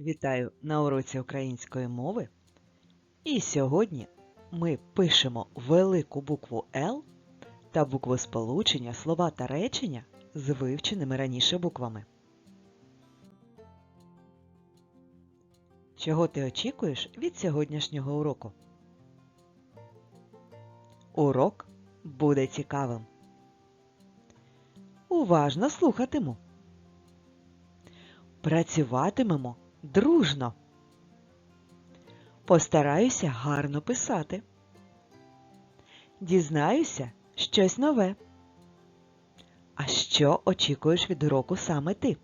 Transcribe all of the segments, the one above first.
Вітаю на уроці української мови. І сьогодні ми пишемо велику букву Л та букву сполучення, слова та речення з вивченими раніше буквами. Чого ти очікуєш від сьогоднішнього уроку? Урок буде цікавим. Уважно слухатиму. Працюватимемо дружно. Постараюся гарно писати. Дізнаюся щось нове. А що очікуєш від уроку саме ти?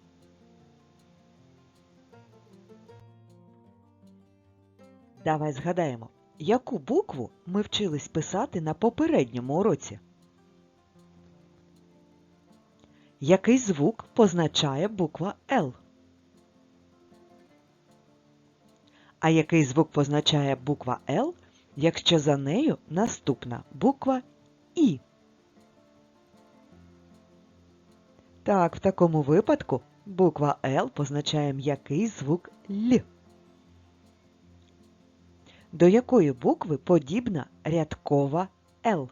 Давай згадаємо, яку букву ми вчились писати на попередньому уроці? Який звук позначає буква Л? А який звук позначає буква Л, якщо за нею наступна буква І? Так, в такому випадку буква Л позначає м'який звук Л. До якої букви подібна рядкова Л?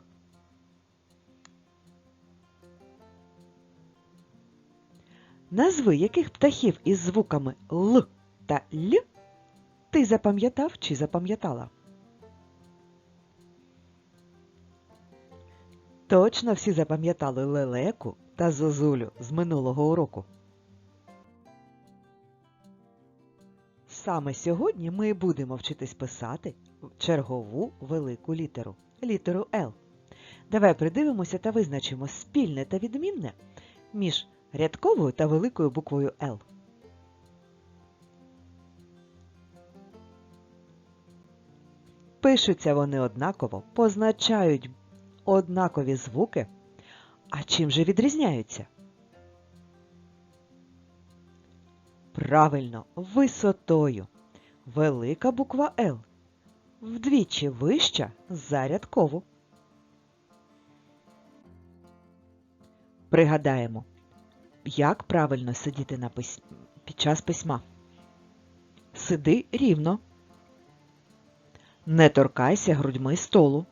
Назви яких птахів із звуками Л та Л ти запам'ятав чи запам'ятала? Точно всі запам'ятали лелеку та зозулю з минулого уроку. Саме сьогодні ми будемо вчитись писати чергову велику літеру літеру Л. Давай придивимося та визначимо спільне та відмінне між рядковою та великою буквою Л. Пишуться вони однаково, позначають однакові звуки. А чим же відрізняються? Правильно, висотою. Велика буква Л вдвічі вища за рядкову. Пригадаємо, як правильно сидіти на пис... під час письма. Сиди рівно. Не торкайся грудьми столу.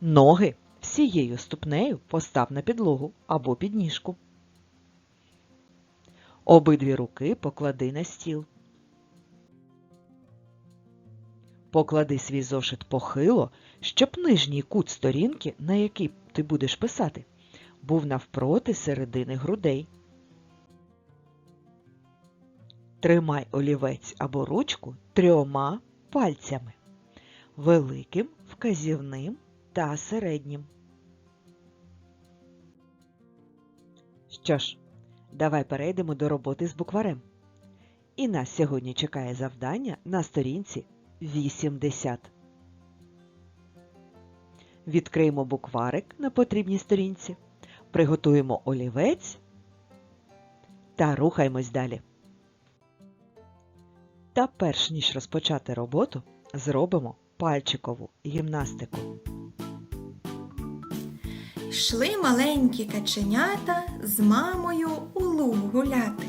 Ноги всією ступнею постав на підлогу або підніжку. Обидві руки поклади на стіл. Поклади свій зошит похило, щоб нижній кут сторінки, на який ти будеш писати, був навпроти середини грудей. Тримай олівець або ручку трьома пальцями великим, вказівним та середнім. Що ж, давай перейдемо до роботи з букварем. І нас сьогодні чекає завдання на сторінці 80. Відкриємо букварик на потрібній сторінці, приготуємо олівець та рухаємось далі. Та перш ніж розпочати роботу, зробимо пальчикову гімнастику. Йшли маленькі каченята з мамою у луг гуляти.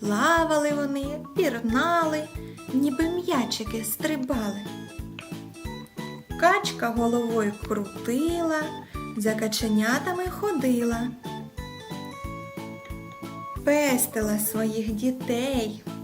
Плавали вони, пірнали, ніби м'ячики стрибали. Качка головою крутила, за каченятами ходила. Пестила своїх дітей,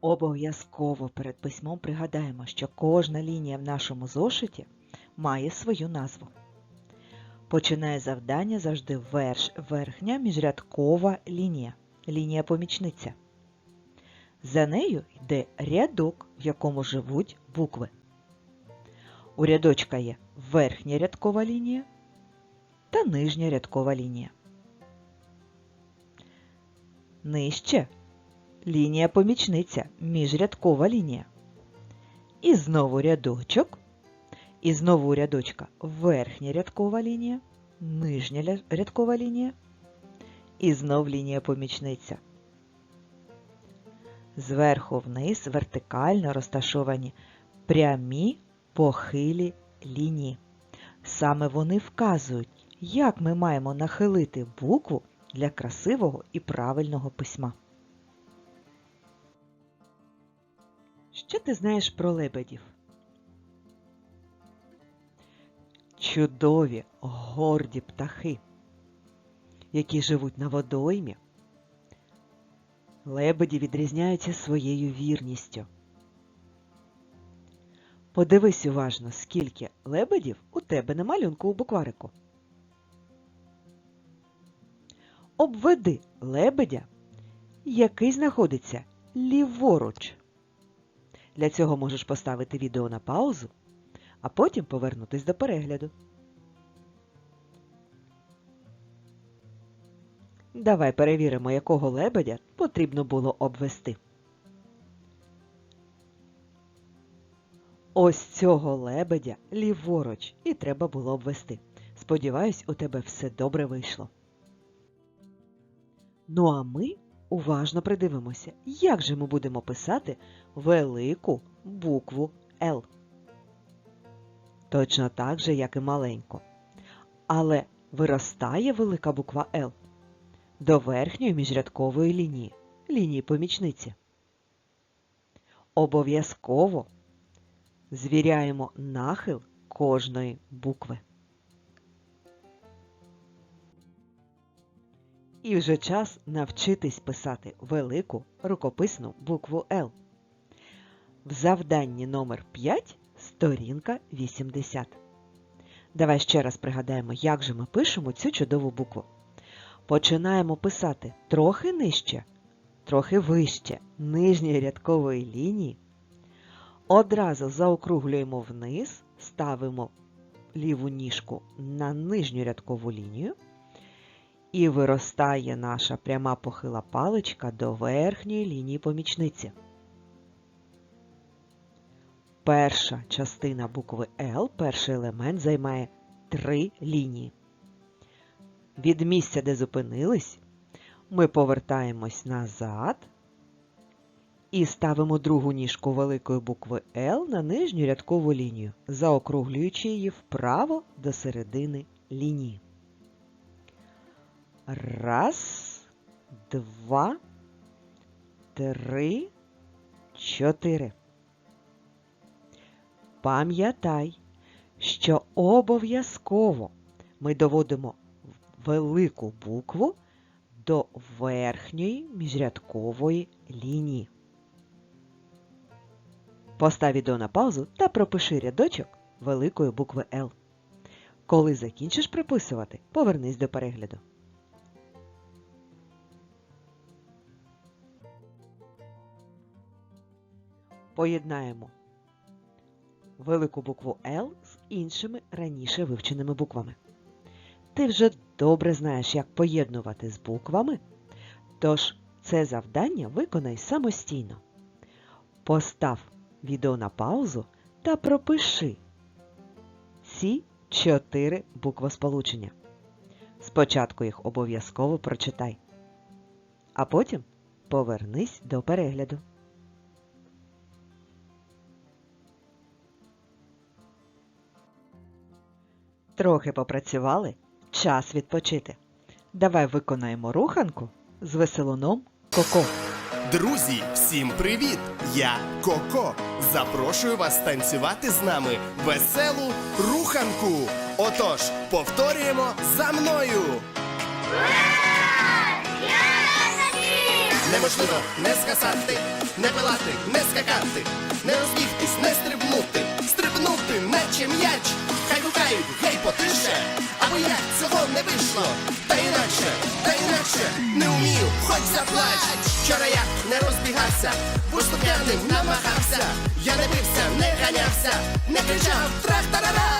Обов'язково перед письмом пригадаємо, що кожна лінія в нашому зошиті має свою назву. Починає завдання завжди верш, верхня міжрядкова лінія, лінія помічниця. За нею йде рядок, в якому живуть букви. У рядочка є верхня рядкова лінія та нижня рядкова лінія. Нижче лінія помічниця, міжрядкова лінія. І знову рядочок. І знову рядочка верхня рядкова лінія, нижня рядкова лінія. І знов лінія помічниця. Зверху вниз вертикально розташовані прямі похилі лінії. Саме вони вказують, як ми маємо нахилити букву для красивого і правильного письма. Що ти знаєш про лебедів? Чудові, горді птахи, які живуть на водоймі. Лебеді відрізняються своєю вірністю. Подивись уважно, скільки лебедів у тебе на малюнку у букварику. Обведи лебедя, який знаходиться ліворуч. Для цього можеш поставити відео на паузу, а потім повернутись до перегляду. Давай перевіримо, якого лебедя потрібно було обвести. Ось цього лебедя ліворуч і треба було обвести. Сподіваюсь, у тебе все добре вийшло. Ну а ми уважно придивимося, як же ми будемо писати велику букву Л. Точно так же, як і маленьку. Але виростає велика буква Л до верхньої міжрядкової лінії, лінії помічниці. Обов'язково звіряємо нахил кожної букви. І вже час навчитись писати велику рукописну букву Л. В завданні номер 5 сторінка 80. Давай ще раз пригадаємо, як же ми пишемо цю чудову букву. Починаємо писати трохи нижче, трохи вище нижньої рядкової лінії. Одразу заокруглюємо вниз, ставимо ліву ніжку на нижню рядкову лінію. І виростає наша пряма похила паличка до верхньої лінії помічниці. Перша частина букви Л, перший елемент, займає три лінії. Від місця, де зупинились, ми повертаємось назад і ставимо другу ніжку великої букви Л на нижню рядкову лінію, заокруглюючи її вправо до середини лінії. Раз, два, три, чотири. Пам'ятай, що обов'язково ми доводимо велику букву до верхньої міжрядкової лінії. Постав відео на паузу та пропиши рядочок великої букви Л. Коли закінчиш приписувати, повернись до перегляду. Поєднаємо велику букву Л з іншими раніше вивченими буквами. Ти вже добре знаєш, як поєднувати з буквами, тож це завдання виконай самостійно. Постав відео на паузу та пропиши ці чотири буквосполучення. Спочатку їх обов'язково прочитай, а потім повернись до перегляду. Трохи попрацювали, час відпочити. Давай виконаємо руханку з веселуном Коко. Друзі, всім привіт! Я Коко. Запрошую вас танцювати з нами веселу руханку. Отож, повторюємо за мною. Неможливо не скасати, не пилати, не скакати, не розбігтись, не стрибнути, стрибнути, наче м'яч. Хай гукають, гей, потише, або як цього не вийшло. Та інакше, та інакше, не вмію, хоч заплач. Вчора я не розбігався, поступ'яним намагався. Я не бився, не ганявся, не кричав трах-тарара.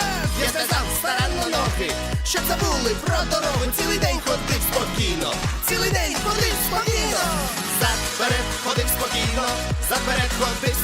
Я сказав старанно ноги, щоб забули про дорогу. Цілий день ходив спокійно, цілий день ходив спокійно. Зад вперед ходив спокійно, зад вперед ходив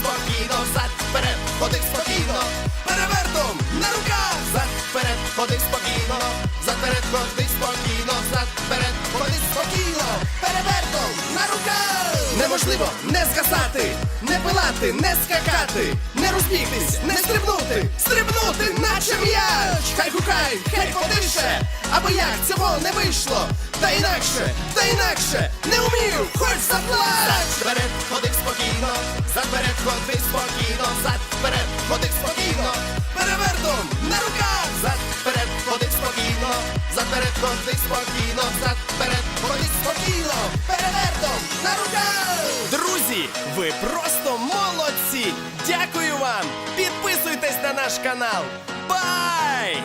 Неможливо не скасати, не пилати, не скакати, не розбігтись, не стрибнути, стрибнути, наче м'яч. Хай гукай, хай подише, або як цього не вийшло. Та інакше, та інакше, не вмію, хоч заплач. Вперед ходив спокійно, зад вперед ходив спокійно, зад вперед ходив спокійно, перевертом на руках, зад вперед ходив спокійно, зад вперед ходив спокійно, зад вперед ходив спокійно, перевертом на руках. Ви просто молодці! Дякую вам! Підписуйтесь на наш канал! Бай!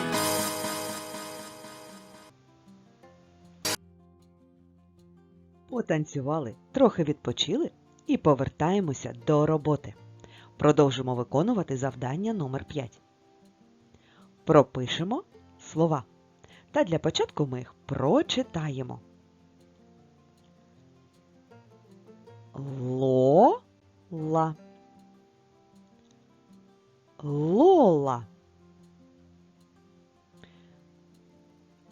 Потанцювали, трохи відпочили і повертаємося до роботи. Продовжимо виконувати завдання номер 5. Пропишемо слова. Та для початку ми їх прочитаємо. Лола. Лола.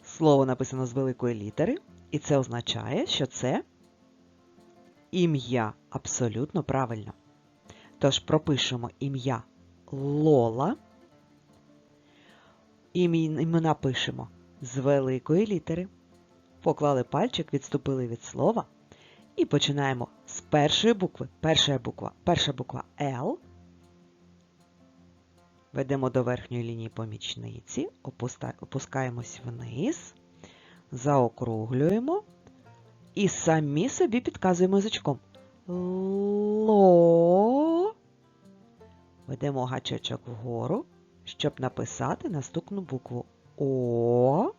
Слово написано з великої літери, і це означає, що це ім'я абсолютно правильно. Тож пропишемо ім'я Лола. Імена пишемо з великої літери. Поклали пальчик, відступили від слова. І починаємо з першої букви. Перша буква, перша буква Л. Ведемо до верхньої лінії помічниці, опускаємось вниз, заокруглюємо і самі собі підказуємо язичком. Ло. Ведемо гачечок вгору, щоб написати наступну букву О.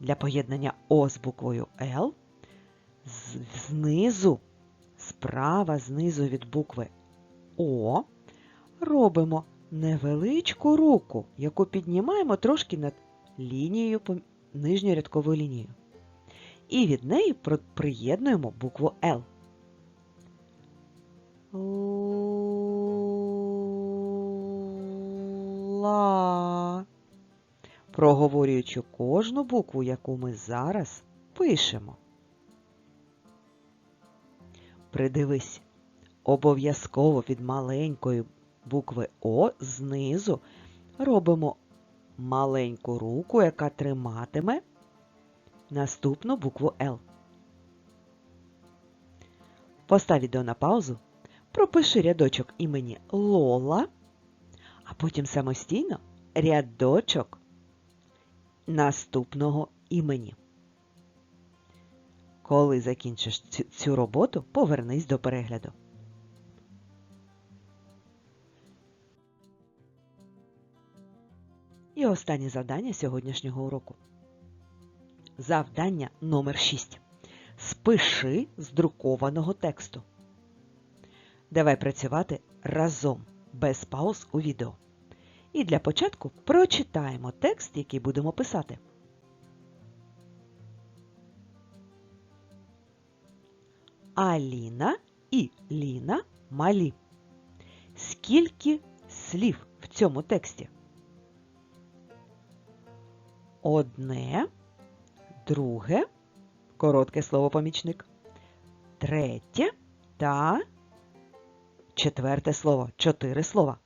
Для поєднання О з буквою Л знизу, справа знизу від букви О робимо невеличку руку, яку піднімаємо трошки над лінією нижньою рядковою лінією. І від неї приєднуємо букву Л. Проговорюючи кожну букву, яку ми зараз пишемо. Придивись, обов'язково від маленької букви О знизу робимо маленьку руку, яка триматиме наступну букву Л. Постав відео на паузу, пропиши рядочок імені Лола, а потім самостійно рядочок наступного імені. Коли закінчиш цю, роботу, повернись до перегляду. І останнє завдання сьогоднішнього уроку. Завдання номер 6. Спиши з друкованого тексту. Давай працювати разом без пауз у відео. І для початку прочитаємо текст, який будемо писати. Аліна і Ліна малі. Скільки слів в цьому тексті? Одне, друге, коротке слово помічник, третє та четверте слово. Чотири слова.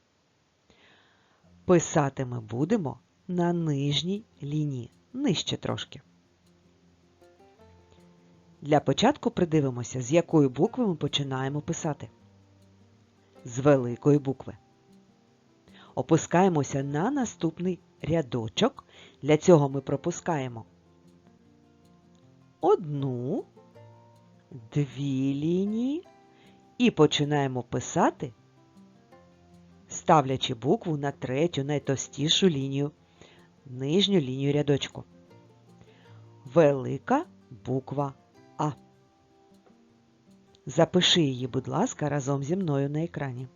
Писати ми будемо на нижній лінії, нижче трошки. Для початку придивимося, з якої букви ми починаємо писати. З великої букви. Опускаємося на наступний рядочок. Для цього ми пропускаємо одну дві лінії і починаємо писати, ставлячи букву на третю найтовстішу лінію, нижню лінію рядочку. Велика буква А. Запиши її, будь ласка, разом зі мною на екрані.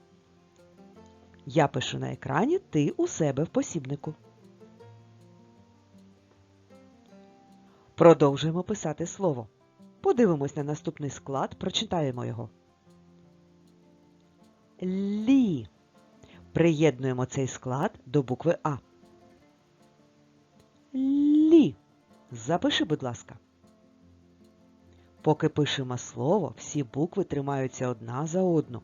Я пишу на екрані, ти у себе в посібнику. Продовжуємо писати слово. Подивимось на наступний склад, прочитаємо його. Лі. Приєднуємо цей склад до букви А. Лі. Запиши, будь ласка. Поки пишемо слово, всі букви тримаються одна за одну.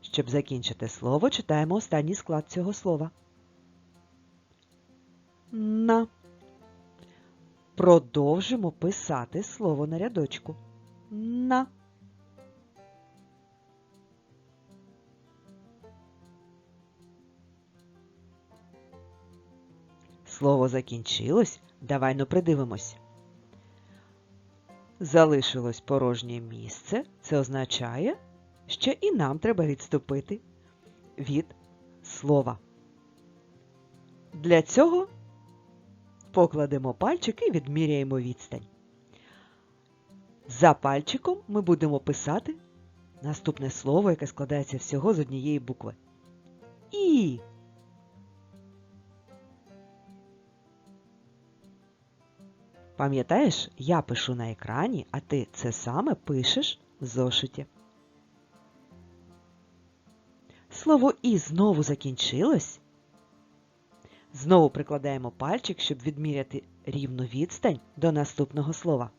Щоб закінчити слово, читаємо останній склад цього слова. На. Продовжимо писати слово на рядочку. На. Слово закінчилось. Давай ну придивимось. Залишилось порожнє місце. Це означає, що і нам треба відступити від слова. Для цього покладемо пальчик і відміряємо відстань. За пальчиком ми будемо писати наступне слово, яке складається всього з однієї букви. І. Пам'ятаєш, я пишу на екрані, а ти це саме пишеш в зошиті. Слово і знову закінчилось. Знову прикладаємо пальчик, щоб відміряти рівну відстань до наступного слова.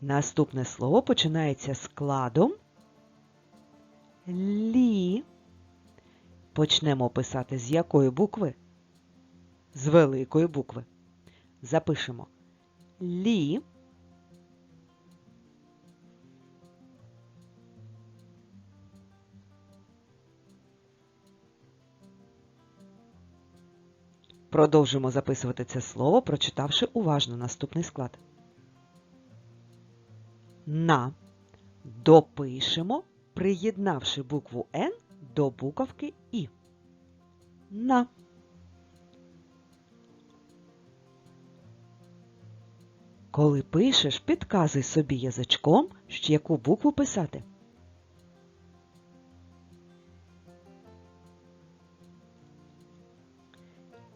Наступне слово починається складом лі. Почнемо писати з якої букви? З великої букви. Запишемо лі. Продовжимо записувати це слово, прочитавши уважно наступний склад. На допишемо, приєднавши букву Н до буковки І. На. Коли пишеш, підказуй собі язичком, яку букву писати.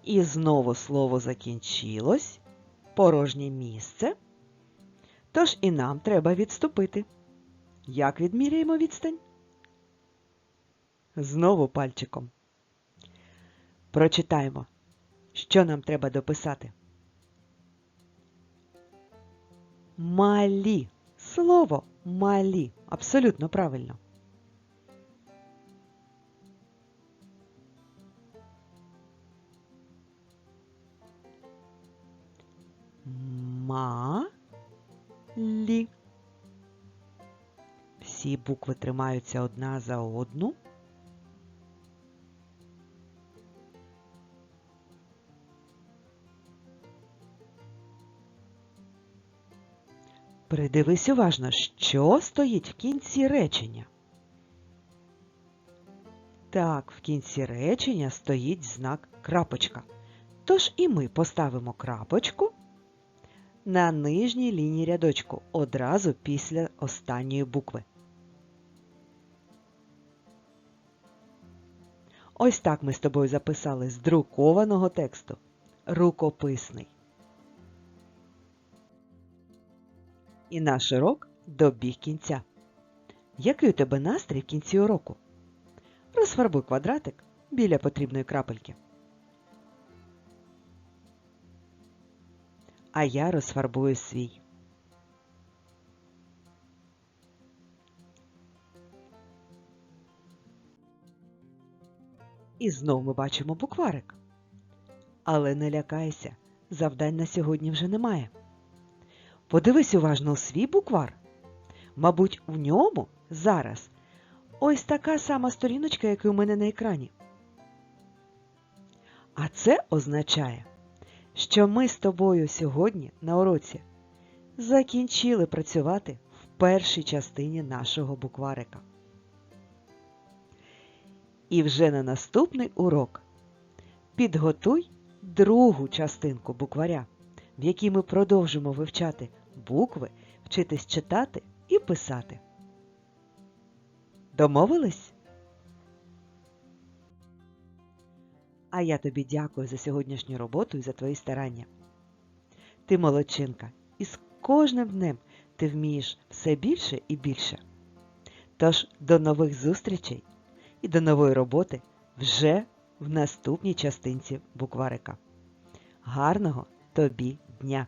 І знову слово закінчилось, порожнє місце. Тож і нам треба відступити. Як відміряємо відстань? Знову пальчиком. Прочитаємо, що нам треба дописати. Малі. Слово малі. Абсолютно правильно. Ма-лі. Всі букви тримаються одна за одну. Придивись уважно, що стоїть в кінці речення. Так, в кінці речення стоїть знак крапочка. Тож і ми поставимо крапочку на нижній лінії рядочку одразу після останньої букви. Ось так ми з тобою записали з друкованого тексту. Рукописний. І наш урок добіг кінця. Який у тебе настрій в кінці уроку? Розфарбуй квадратик біля потрібної крапельки. А я розфарбую свій. І знов ми бачимо букварик. Але не лякайся, завдань на сьогодні вже немає. Подивись уважно у свій буквар. Мабуть, в ньому зараз ось така сама сторіночка, як і у мене на екрані. А це означає, що ми з тобою сьогодні на уроці закінчили працювати в першій частині нашого букварика. І вже на наступний урок підготуй другу частинку букваря, в якій ми продовжимо вивчати букви, вчитись читати і писати. Домовились? А я тобі дякую за сьогоднішню роботу і за твої старання. Ти молодчинка, і з кожним днем ти вмієш все більше і більше. Тож до нових зустрічей і до нової роботи вже в наступній частинці букварика. Гарного тобі дня!